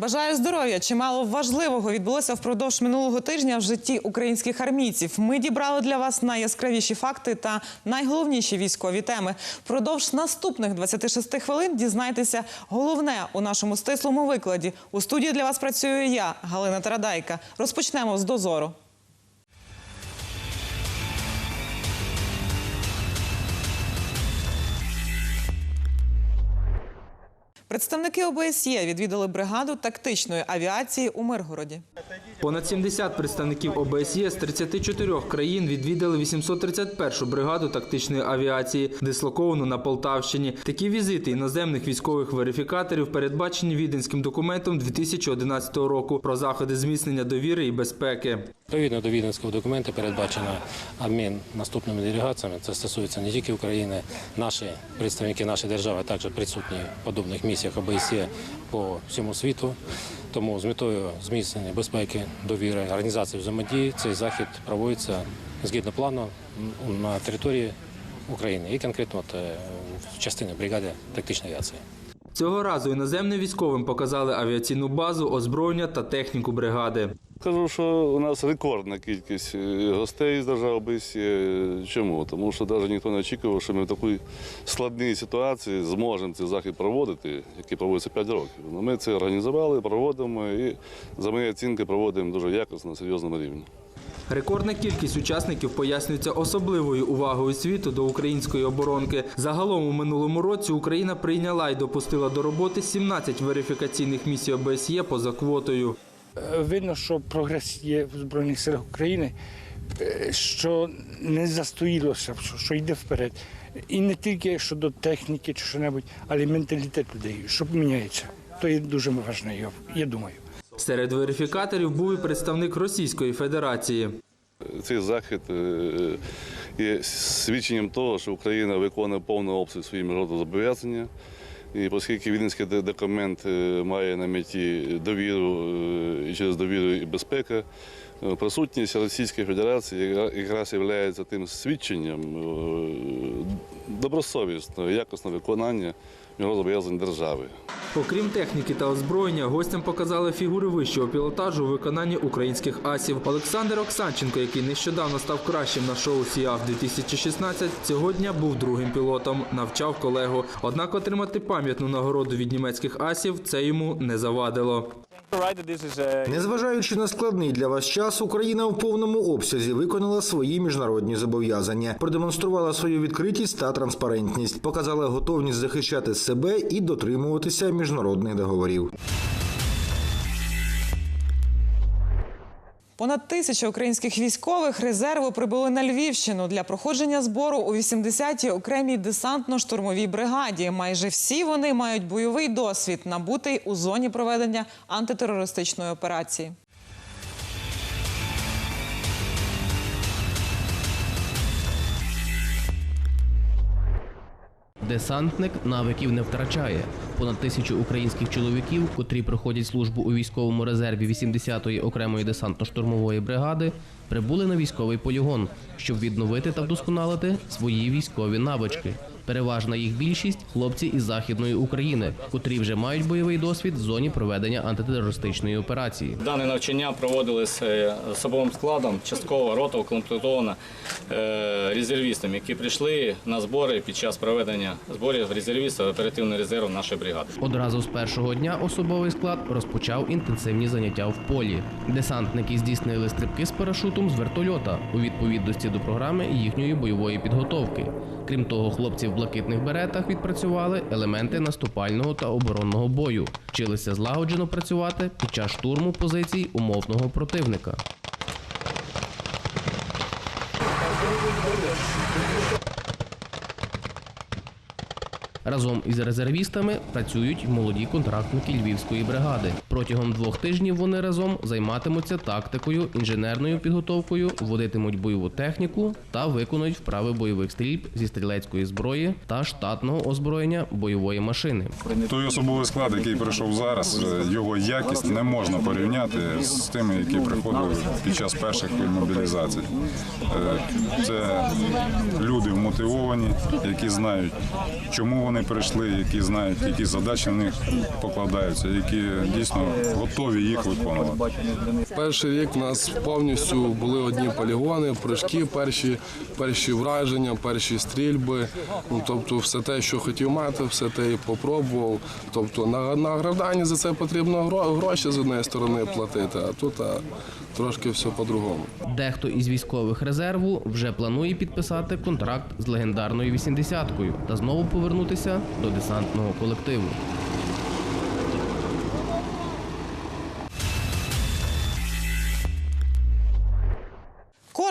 Бажаю здоров'я. Чимало важливого відбулося впродовж минулого тижня в житті українських армійців. Ми дібрали для вас найяскравіші факти та найголовніші військові теми. Впродовж наступних 26 хвилин дізнайтеся головне у нашому стислому викладі. У студії для вас працюю я, Галина Тарадайка. Розпочнемо з дозору. Представники ОБСЄ відвідали бригаду тактичної авіації у Миргороді. Понад 70 представників ОБСЄ з 34 країн відвідали 831-шу бригаду тактичної авіації, дислоковану на Полтавщині. Такі візити іноземних військових верифікаторів передбачені віденським документом 2011 року про заходи зміцнення довіри і безпеки. Відповідно до віденського документу передбачено обмін наступними делегаціями. Це стосується не тільки України, наші представники нашої держави також присутні в подобних місіях ОБСЄ по всьому світу. Тому з метою зміцнення безпеки, довіри, організації взаємодії цей захід проводиться згідно плану на території України і конкретно е, в частині бригади тактичної авіації. Цього разу іноземним військовим показали авіаційну базу, озброєння та техніку бригади. Кажу, що у нас рекордна кількість е, гостей з держави Чому? Тому що навіть ніхто не очікував, що ми в такій складній ситуації зможемо цей захід проводити, який проводиться 5 років. Ну, Ми це організували, проводимо і за моєю оцінкою проводимо дуже якісно, на серйозному рівні. Рекордна кількість учасників пояснюється особливою увагою світу до української оборонки. Загалом у минулому році Україна прийняла і допустила до роботи 17 верифікаційних місій ОБСЄ поза квотою. Е, Видно, що прогрес є в Збройних силах України, е, що не застоїлося, що, йде вперед. І не тільки щодо техніки чи що-небудь, але й менталітет людей, що міняється. То є дуже важливо, я, я думаю. Серед верифікаторів був і представник Російської Федерації. Цей захід е, є свідченням того, що Україна виконує повний обсяг свої міжнародні зобов'язання. І оскільки Віденський де- документ е, має на меті довіру е, і через довіру і безпека, е, присутність Російської Федерації якраз є тим свідченням добросовісного, якісного виконання міжнародних зобов'язань держави. Окрім техніки та озброєння, гостям показали фігури вищого пілотажу у виконанні українських асів. Олександр Оксанченко, який нещодавно став кращим на шоу Сіаф 2016, цього дня був другим пілотом, навчав колегу. Однак отримати пам'ятну нагороду від німецьких асів це йому не завадило. Незважаючи на складний для вас час, Україна в повному обсязі виконала свої міжнародні зобов'язання, продемонструвала свою відкритість та транспарентність, показала готовність захищати себе і дотримуватися міжнародних договорів. Понад тисяча українських військових резерву прибули на Львівщину для проходження збору у 80-й окремій десантно-штурмовій бригаді. Майже всі вони мають бойовий досвід, набутий у зоні проведення антитерористичної операції. Десантник навиків не втрачає. Понад тисячу українських чоловіків, котрі проходять службу у військовому резерві 80-ї окремої десантно-штурмової бригади, прибули на військовий полігон, щоб відновити та вдосконалити свої військові навички. Переважна їх більшість хлопці із західної України, котрі вже мають бойовий досвід в зоні проведення антитерористичної операції. Дане навчання проводилось е, особовим складом, частково рота укомплектована е, резервістами, які прийшли на збори під час проведення зборів резервістів оперативного резерву нашої бригади. Одразу з першого дня особовий склад розпочав інтенсивні заняття в полі. Десантники здійснили стрибки з парашутом з вертольота у відповідності до програми їхньої бойової підготовки. Крім того, хлопці в блакитних беретах відпрацювали елементи наступального та оборонного бою, вчилися злагоджено працювати під час штурму позицій умовного противника. Разом із резервістами працюють молоді контрактники львівської бригади. Протягом двох тижнів вони разом займатимуться тактикою, інженерною підготовкою, водитимуть бойову техніку та виконують вправи бойових стрільб зі стрілецької зброї та штатного озброєння бойової машини. Той особовий склад, який прийшов зараз, е, його якість не можна порівняти з тими, які приходили під час перших мобілізацій. Е, Це люди вмотивовані, які знають, чому вони вони прийшли, які знають, які задачі на них покладаються, які дійсно готові їх виконувати. Перший рік у нас повністю були одні полігони, прыжки, перші, перші враження, перші стрільби. Ну, тобто все те, що хотів мати, все те і попробував. Тобто на, на гравданні за це потрібно гроші з однієї сторони платити, а тут а, трошки все по-другому. Дехто із військових резерву вже планує підписати контракт з легендарною 80-кою та знову повернутися до десантного колективу.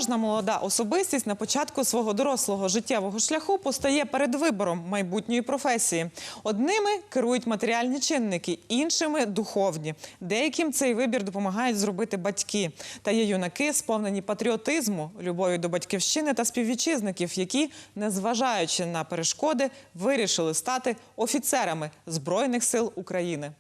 Кожна молода особистість на початку свого дорослого життєвого шляху постає перед вибором майбутньої професії. Одними керують матеріальні чинники, іншими духовні. Деяким цей вибір допомагають зробити батьки. Та є юнаки, сповнені патріотизму, любові до батьківщини та співвітчизників, які, незважаючи на перешкоди, вирішили стати офіцерами збройних сил України.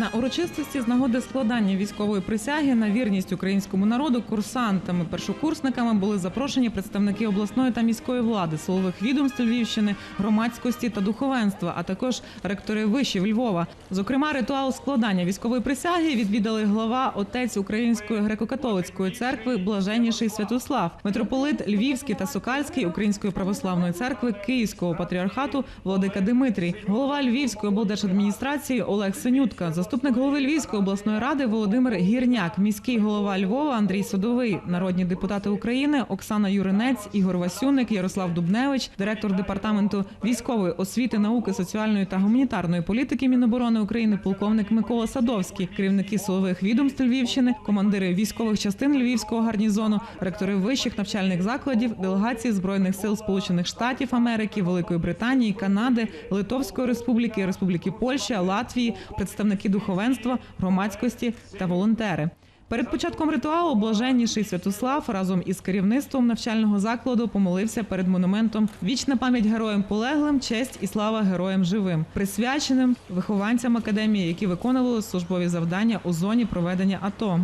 На урочистості з нагоди складання військової присяги на вірність українському народу курсантами, першокурсниками були запрошені представники обласної та міської влади, силових відомств Львівщини, громадськості та духовенства, а також ректори вишів Львова. Зокрема, ритуал складання військової присяги відвідали глава отець Української греко-католицької церкви Блаженніший Святослав, митрополит Львівський та Сокальський Української православної церкви Київського патріархату Владика Димитрій, голова Львівської облдержадміністрації Олег Синютка, заступник голови Львівської обласної ради Володимир Гірняк, міський голова Львова Андрій Садовий, народні депутати України Оксана Юринець, Ігор Васюник, Ярослав Дубневич, директор департаменту військової освіти, науки, соціальної та гуманітарної політики Міноборони України, полковник Микола Садовський, керівники силових відомств Львівщини, командири військових частин Львівського гарнізону, ректори вищих навчальних закладів, делегації збройних сил Сполучених Штатів Америки, Великої Британії, Канади, Литовської Республіки, Республіки Польща, Латвії, представники духовенства, громадськості та волонтери. Перед початком ритуалу блаженніший Святослав разом із керівництвом навчального закладу помолився перед монументом Вічна пам'ять героям полеглим, честь і слава героям живим, присвяченим вихованцям академії, які виконували службові завдання у зоні проведення АТО.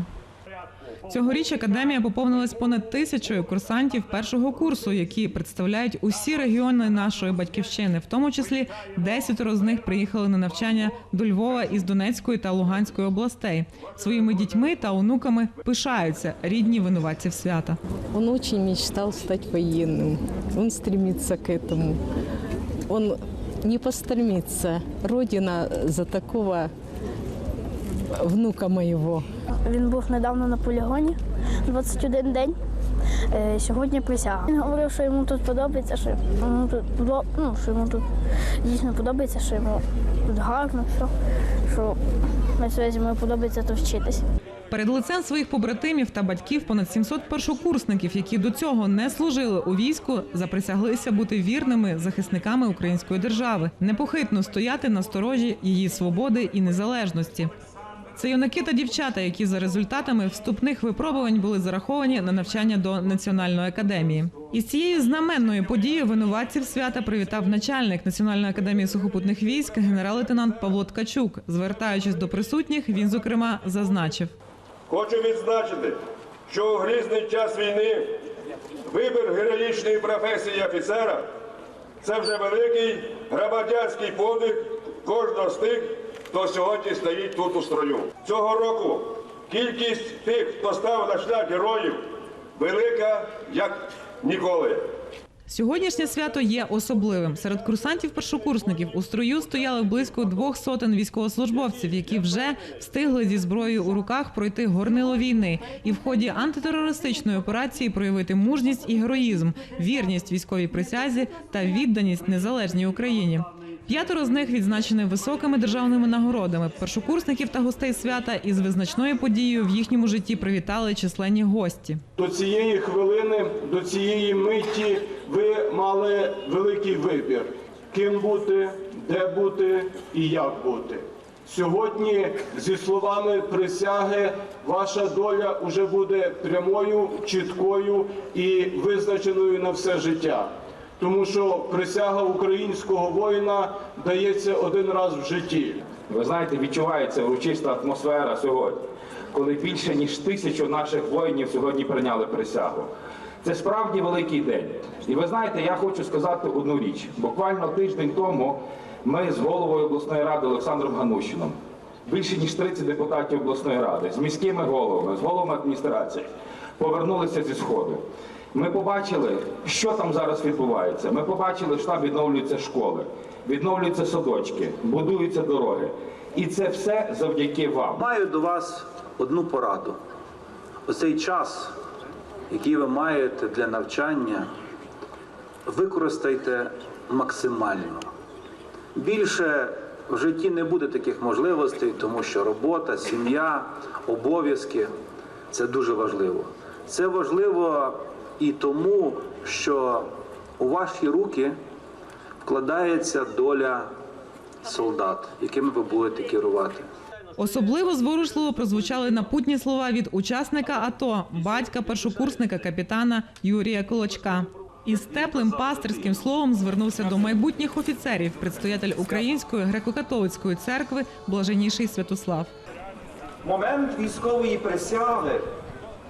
Цьогоріч академія поповнилась понад тисячою курсантів першого курсу, які представляють усі регіони нашої батьківщини. В тому числі десятеро з них приїхали на навчання до Львова із Донецької та Луганської областей. Своїми дітьми та онуками пишаються рідні винуватців свята. Он очень мечтал стать военным. Он стремится к этому. Он не постремится. Родина за такого внука моего. Він був недавно на полігоні 21 день. Е, Сьогодні присяга. Він говорив, що йому тут подобається, що йому тут ну, що йому тут дійсно подобається, що йому тут гарно, все, що на цьому йому подобається тут вчитись. Перед лицем своїх побратимів та батьків понад 700 першокурсників, які до цього не служили у війську, заприсяглися бути вірними захисниками української держави, непохитно стояти на сторожі її свободи і незалежності. Це юнаки та дівчата, які за результатами вступних випробувань були зараховані на навчання до національної академії. Із цією знаменною подією винуватців свята привітав начальник Національної академії сухопутних військ генерал-лейтенант Павло Ткачук. Звертаючись до присутніх, він зокрема зазначив. Хочу відзначити, що у грізний час війни вибір героїчної професії офіцера це вже великий громадянський подвиг кожного з тих, хто сьогодні стоїть тут у строю. Цього року кількість тих, хто став на шлях героїв, велика як ніколи. Сьогоднішнє свято є особливим. Серед курсантів-першокурсників у строю стояли близько двох сотень військовослужбовців, які вже встигли зі зброєю у руках пройти горнило війни і в ході антитерористичної операції проявити мужність і героїзм, вірність військовій присязі та відданість незалежній Україні. П'ятеро з них відзначені високими державними нагородами. Першокурсників та гостей свята із визначною подією в їхньому житті привітали численні гості. До цієї хвилини, до цієї миті ви мали великий вибір, ким бути, де бути і як бути. Сьогодні, зі словами присяги, ваша доля вже буде прямою, чіткою і визначеною на все життя. Тому що присяга українського воїна дається один раз в житті. Ви знаєте, відчувається урочиста атмосфера сьогодні, коли більше ніж тисячу наших воїнів сьогодні прийняли присягу. Це справді великий день. І ви знаєте, я хочу сказати одну річ. Буквально тиждень тому ми з головою обласної ради Олександром Ганущином, більше ніж 30 депутатів обласної ради, з міськими головами, з головами адміністрації, повернулися зі сходу. Ми побачили, що там зараз відбувається. Ми побачили, що там відновлюються школи, відновлюються садочки, будуються дороги. І це все завдяки вам. Маю до вас одну пораду. Оцей час, який ви маєте для навчання, використайте максимально. Більше в житті не буде таких можливостей, тому що робота, сім'я, обов'язки це дуже важливо. Це важливо і тому, що у ваші руки вкладається доля солдат, якими ви будете керувати. Особливо зворушливо прозвучали напутні слова від учасника АТО, батька першокурсника капітана Юрія Колочка. Із теплим пастирським словом звернувся до майбутніх офіцерів предстоятель Української греко-католицької церкви Блаженніший Святослав. Момент військової присяги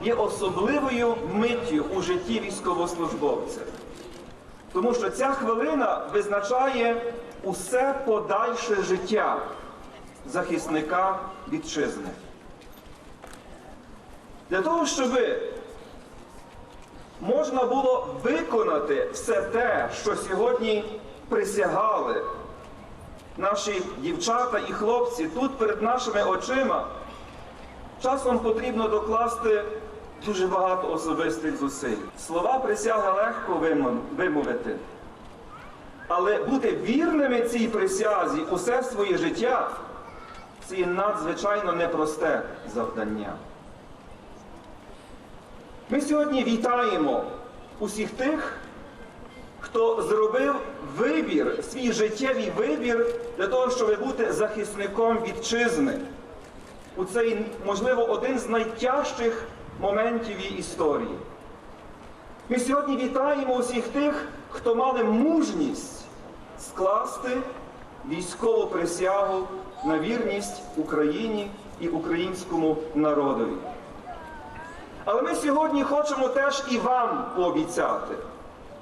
є особливою миттю у житті військовослужбовця. Тому що ця хвилина визначає усе подальше життя захисника вітчизни. Для того, щоб можна було виконати все те, що сьогодні присягали наші дівчата і хлопці тут перед нашими очима, часом потрібно докласти дуже багато особистих зусиль. Слова присяга легко вимовити. Але бути вірними цій присязі усе своє життя це надзвичайно непросте завдання. Ми сьогодні вітаємо усіх тих, хто зробив вибір, свій життєвий вибір для того, щоб бути захисником вітчизни. У цей, можливо, один з найтяжчих моментів її історії. Ми сьогодні вітаємо усіх тих, хто мали мужність скласти військову присягу на вірність Україні і українському народові. Але ми сьогодні хочемо теж і вам пообіцяти.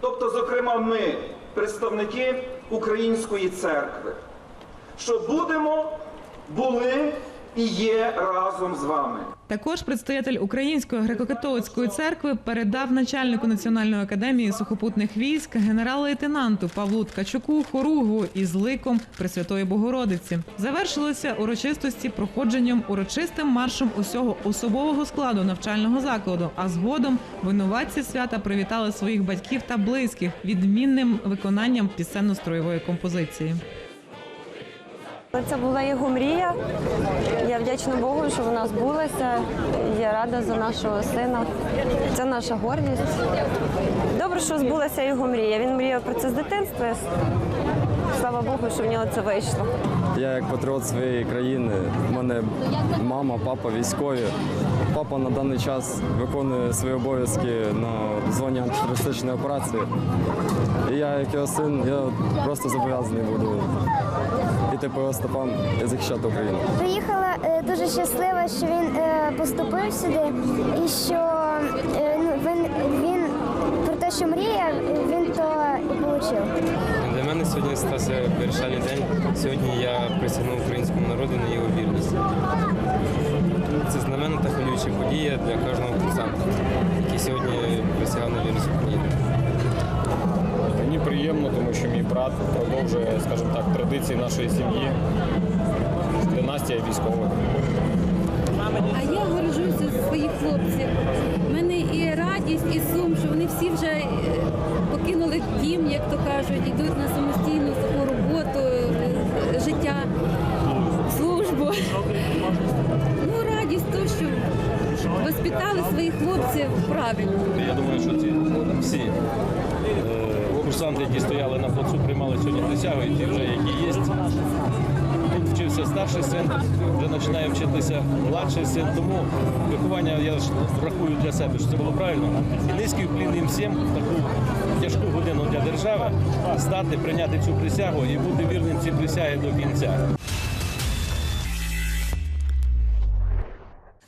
Тобто, зокрема, ми, представники Української церкви, що будемо, були і є разом з вами. Також предстоятель Української греко-католицької церкви передав начальнику Національної академії сухопутних військ генерал-лейтенанту Павлу Ткачуку хоругву із ликом Пресвятої Богородиці. Завершилося урочистості проходженням урочистим маршем усього особового складу навчального закладу. А згодом винуватці свята привітали своїх батьків та близьких відмінним виконанням пісенно-строєвої композиції. Це була його мрія. Я вдячна Богу, що вона збулася. Я рада за нашого сина. Це наша гордість. Добре, що збулася його мрія. Він мріяв про це з дитинства. Слава Богу, що в нього це вийшло. Я як патріот своєї країни. У мене мама, папа військові. Папа на даний час виконує свої обов'язки на зоні антитерористичної операції. І я, як його син, я просто зобов'язаний буду йти по його захищати Україну. Приїхала е, дуже щаслива, що він е, поступив сюди і що е, ну, він, він про те, що мріяв, він то і отримав. Для мене сьогодні стався вирішальний день. Сьогодні я присягнув українському народу на його вірність. Це знамена та хвилююча подія для кожного курсанта, який сьогодні присягав на вірність Україні. Приємно, тому що мій брат продовжує, скажімо так, традиції нашої сім'ї. Династія військових. А я горжуся за своїх хлопців. У мене і радість, і сум, що вони всі вже е, покинули дім, як то кажуть, йдуть на самостійну таку роботу, е, життя, службу. Ну, радість то, що воспитали своїх хлопців правильно. Я думаю, що ці всі курсанти, які стояли на плацу, приймали сьогодні присягу, і ті вже, які є. Тут вчився старший син, вже починає вчитися младший син. Тому виховання я ж рахую для себе, що це було правильно. І низький уклін їм всім таку тяжку годину для держави стати, прийняти цю присягу і бути вірним цій присягі до кінця.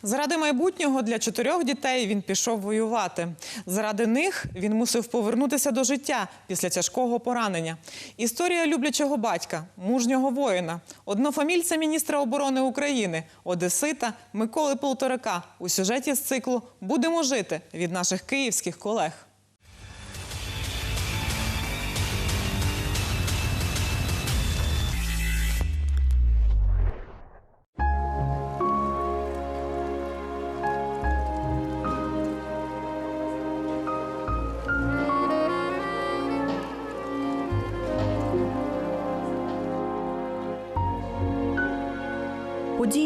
Заради майбутнього для чотирьох дітей він пішов воювати. Заради них він мусив повернутися до життя після тяжкого поранення. Історія люблячого батька, мужнього воїна, однофамільця міністра оборони України, Одесита Миколи Полторака у сюжеті з циклу Будемо жити від наших київських колег.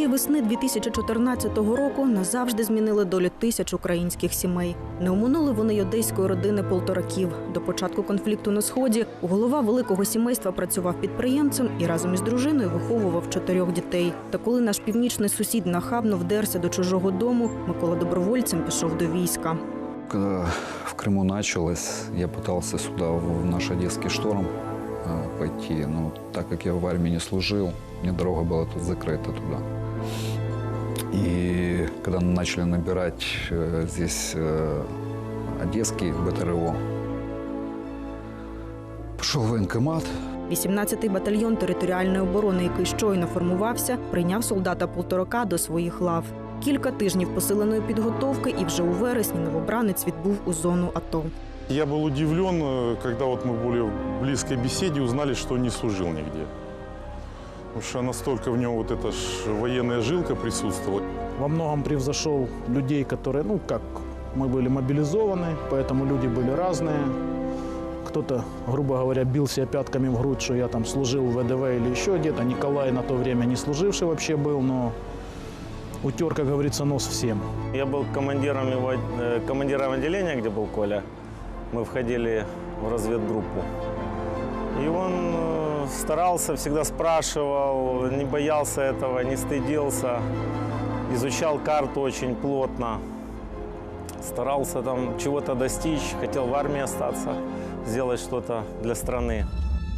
весни 2014 року назавжди змінили долю тисяч українських сімей. Не оминули вони й одеської родини полтораків. До початку конфлікту на сході голова великого сімейства працював підприємцем і разом із дружиною виховував чотирьох дітей. Та коли наш північний сусід нахабно вдерся до чужого дому, Микола добровольцем пішов до війська. Когда в Крыму началось, я пытался сюда, в наш Одесский шторм, э, пойти. Но так как я в армии не служил, мне дорога была тут закрыта туда. И когда начали набирать э, здесь э, Одесский БТРО, пошел в военкомат, 18-й батальйон територіальної оборони, який щойно формувався, прийняв солдата полторака до своїх лав. Кілька тижнів посиленої підготовки, і вже у вересні новобранець відбув у зону АТО. Я был удивлен, э, когда вот мы были в близкой беседе, узнали, что он не служил нигде. Потому что настолько в нем вот эта ж военная жилка присутствовала. во многом превзошел людей, которые, ну, как мы были мобилизованы, поэтому люди были разные. Кто-то, грубо говоря, бил себя пятками в грудь, что я там служил в ВДВ или еще где-то. Николай на то время не служивший вообще был, но утер, как говорится, нос всем. Я был командиром, его, э, командиром отделения, где был Коля. Мы входили в разведгруппу. И он э, старался, всегда спрашивал, не боялся этого, не стыдился. Изучал карту очень плотно. Старался там чего-то достичь, хотел в армии остаться, сделать что-то для страны.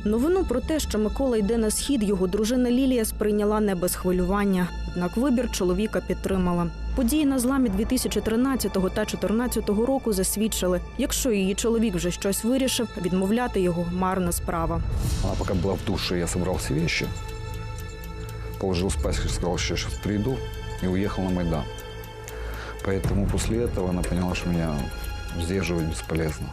Новину про те, що Микола йде на схід, його дружина Лілія сприйняла не без хвилювання. Однак вибір чоловіка підтримала. Події на зламі 2013 та 2014 року засвідчили, якщо її чоловік вже щось вирішив, відмовляти його марна справа. Она пока была в душе, я собрал все вещи, положил спать, сказал, что сейчас приду, и уехал на Майдан. Поэтому после этого она поняла, что меня сдерживать бесполезно.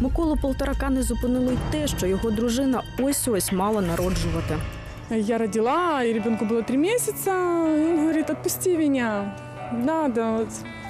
Миколу Полторака не зупинило й те, що його дружина ось ось мала народжувати. Я родила, і ребенку було три місяці. Він говорить, відпусти мене, треба,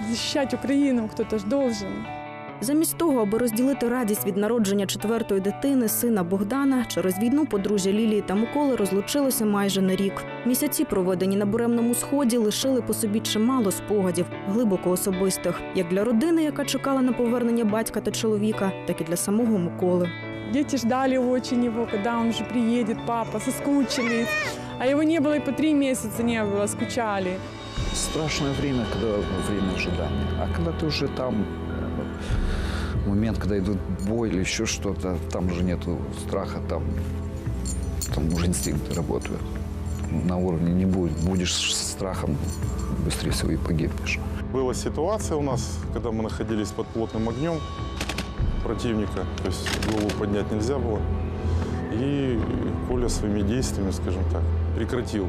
захищати Україну, хтось ж должен. Замість того, аби розділити радість від народження четвертої дитини, сина Богдана, через війну подружжя Лілії та Миколи розлучилося майже на рік. Місяці, проведені на буремному сході, лишили по собі чимало спогадів, глибоко особистих, як для родини, яка чекала на повернення батька та чоловіка, так і для самого Миколи. Дети ждали очень его, когда он уже приедет, папа, соскучились. А его не было и по три месяца не было, скучали. Страшное время, когда время ожидания. А когда ты уже там, э, момент, когда идут бой или еще что-то, там уже нету страха, там, там уже инстинкты работают. На уровне не будет. Будешь с страхом, быстрее всего и погибнешь. Была ситуация у нас, когда мы находились под плотным огнем противника, то есть голову поднять нельзя было. И Коля своими действиями, скажем так, прекратил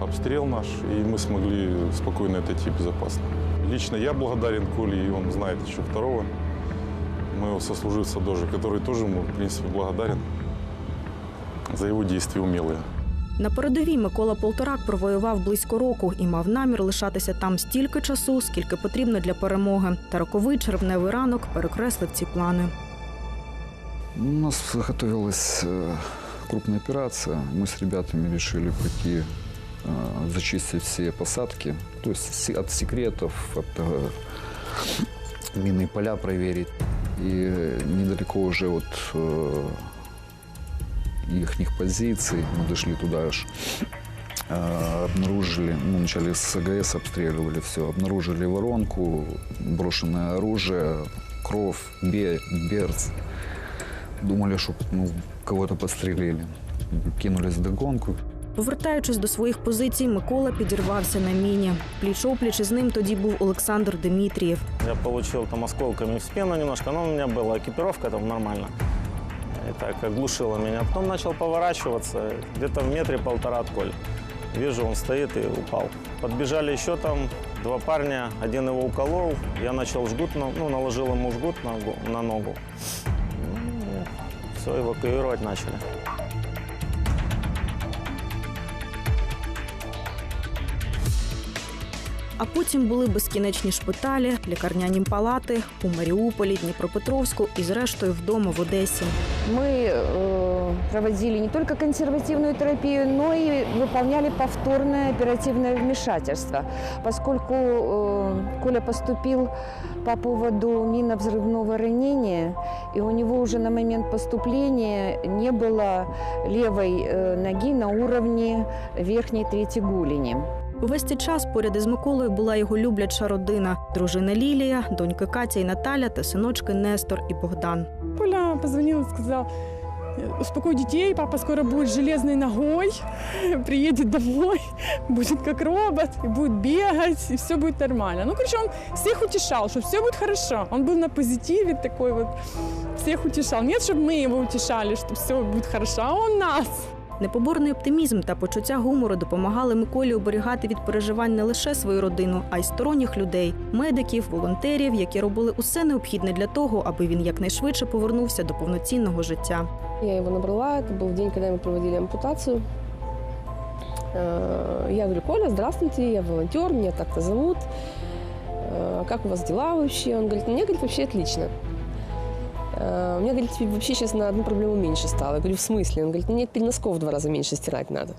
обстрел наш, и мы смогли спокойно отойти безопасно. Лично я благодарен Коле, и он знает еще второго моего сослуживца тоже, который тоже ему, в принципе, благодарен за его действия умелые. На передовій Микола Полторак провоював близько року і мав намір лишатися там стільки часу, скільки потрібно для перемоги. Та роковий червневий ранок перекреслив ці плани. У нас готовилась э, крупная операция. Мы с ребятами решили пойти э, зачистить все посадки, то есть се- от секретов, от э, минные поля проверить. И э, недалеко уже от э, их позиций, мы дошли туда аж, э, обнаружили, ну, вначале с АГС обстреливали все, обнаружили воронку, брошенное оружие, кровь, бе- берц. Думали, что ну, кого-то подстрелили. Кинулись в догонку. Повертаючись до своїх позицій, Микола підірвався на міні. Пліч опліч із ним тоді був Олександр Дмитрієв. Я получил там осколками в спину немножко, но у меня была экипировка там нормально. И так оглушило меня. Потом начал поворачиваться, где-то в метре полтора от Коли. Вижу, он стоит и упал. Подбежали еще там два парня, один его уколол, я начал жгут, на- ну, наложил ему жгут на, го- на ногу. все, эвакуировать начали. А потім були безкінечні шпиталі, лікарняні палати у Маріуполі, Дніпропетровську і, зрештою, вдома в Одесі. Мы э, проводили не только консервативную терапию, но и выполняли повторное оперативное вмешательство, поскольку э, Коля поступил по поводу минно-взрывного ранения, и у него уже на момент поступления не было левой э, ноги на уровне верхней трети голени. Увесь цей час поряд із Миколою була його любляча родина: дружина Лілія, доньки Катя і Наталя та синочки Нестор і Богдан. Коля позвонил и сказал, успокой детей, папа скоро будет с железной ногой, приедет домой, будет как робот, и будет бегать, и все будет нормально. Ну, короче, он всех утешал, что все будет хорошо. Он был на позитиве такой вот, всех утешал. Нет, чтобы мы его утешали, что все будет хорошо, а он нас. Непоборний оптимізм та почуття гумору допомагали Миколі оберігати від переживань не лише свою родину, а й сторонніх людей медиків, волонтерів, які робили усе необхідне для того, аби він якнайшвидше повернувся до повноцінного життя. Я его набрала, это был день, когда мы проводили ампутацию. Э, Я говорю, Коля, здравствуйте, я волонтер, меня так-то зовут. Э, Как у вас дела вообще? Он говорит, у меня, говорит, вообще отлично. Э, У меня, говорит, вообще сейчас на одну проблему меньше стало. Я говорю, в смысле? Он говорит, мне теперь носков в два раза меньше стирать надо.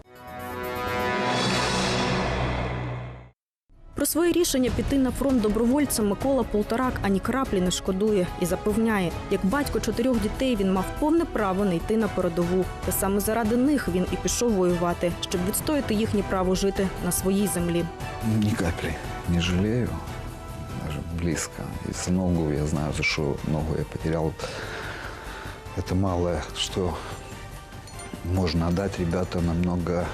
Про своє рішення піти на фронт добровольцем Микола Полторак ані краплі не шкодує і запевняє, як батько чотирьох дітей він мав повне право не йти на передову. Та саме заради них він і пішов воювати, щоб відстояти їхнє право жити на своїй землі. Ни капли не жалею, даже близко. И ногу я знаю, за что ногу я потерял. Это малое, что можно отдать. Ребята намного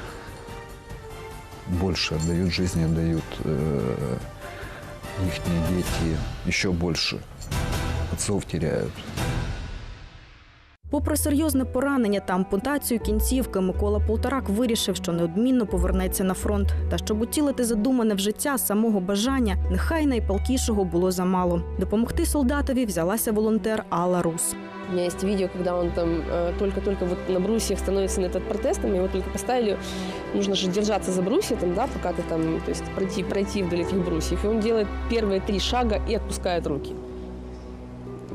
больше отдают жизни, отдают э, их дети еще больше. Отцов теряют. Попри серйозне поранення та ампутацію кінцівки, Микола Полторак вирішив, що неодмінно повернеться на фронт. Та щоб утілити задумане в життя самого бажання, нехай найпалкішого було замало. Допомогти солдатові взялася волонтер Алла Рус. У меня есть видео, когда он там э, только-только вот на брусьях становится на этот протест, там его только поставили, нужно же держаться за брусья, там, да, пока ты там, то есть пройти, пройти вдоль этих брусьев. И он делает первые три шага и отпускает руки.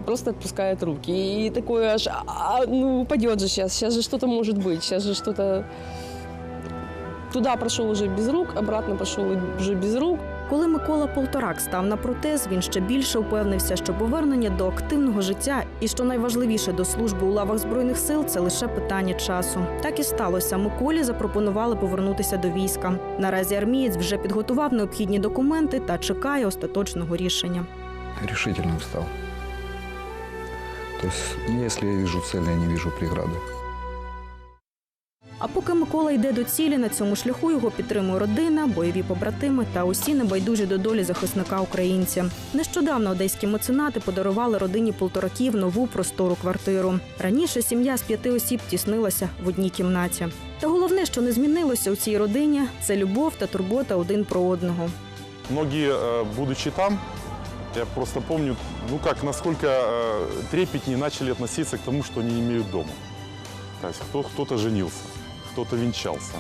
Просто отпускает руки. И такое аж, а, ну, упадет же сейчас, сейчас же что-то может быть, сейчас же что-то... Туда прошел уже без рук, обратно пошел уже без рук. Коли Микола Полторак став на протез, він ще більше впевнився, що повернення до активного життя і що найважливіше до служби у лавах збройних сил це лише питання часу. Так і сталося. Миколі запропонували повернутися до війська. Наразі армієць вже підготував необхідні документи та чекає остаточного рішення. Решительным стал. То есть, если я вижу цель, я не вижу преграды. А поки Микола йде до цілі, на цьому шляху його підтримує родина, бойові побратими та усі небайдужі до долі захисника українця. Нещодавно одеські меценати подарували родині полтораків нову простору квартиру. Раніше сім'я з п'яти осіб тіснилася в одній кімнаті. Та головне, що не змінилося у цій родині, це любов та турбота один про одного. Многие, э, будучи там, я просто помню, ну как, насколько э, трепетнее начали относиться к тому, что они имеют дома. То есть кто, кто-то женился, кто-то венчался,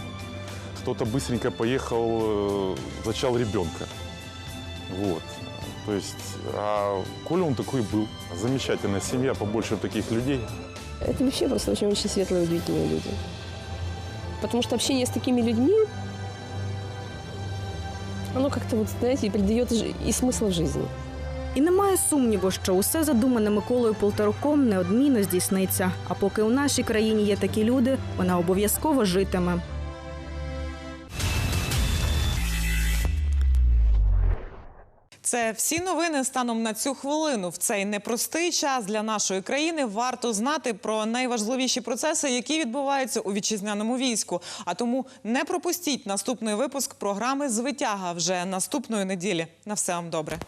кто-то быстренько поехал, э, зачал ребенка. Вот. То есть, а Коля он такой был. Замечательная семья, побольше таких людей. Это вообще просто очень-очень светлые, удивительные люди. Потому что общение с такими людьми, оно как-то, вот, знаете, придает и смысл жизни. І немає сумніву, що усе задумане Миколою Полторуком неодмінно здійсниться. А поки у нашій країні є такі люди, вона обов'язково житиме. Це всі новини станом на цю хвилину. В цей непростий час для нашої країни варто знати про найважливіші процеси, які відбуваються у вітчизняному війську. А тому не пропустіть наступний випуск програми Звитяга вже наступної неділі. На все вам добре.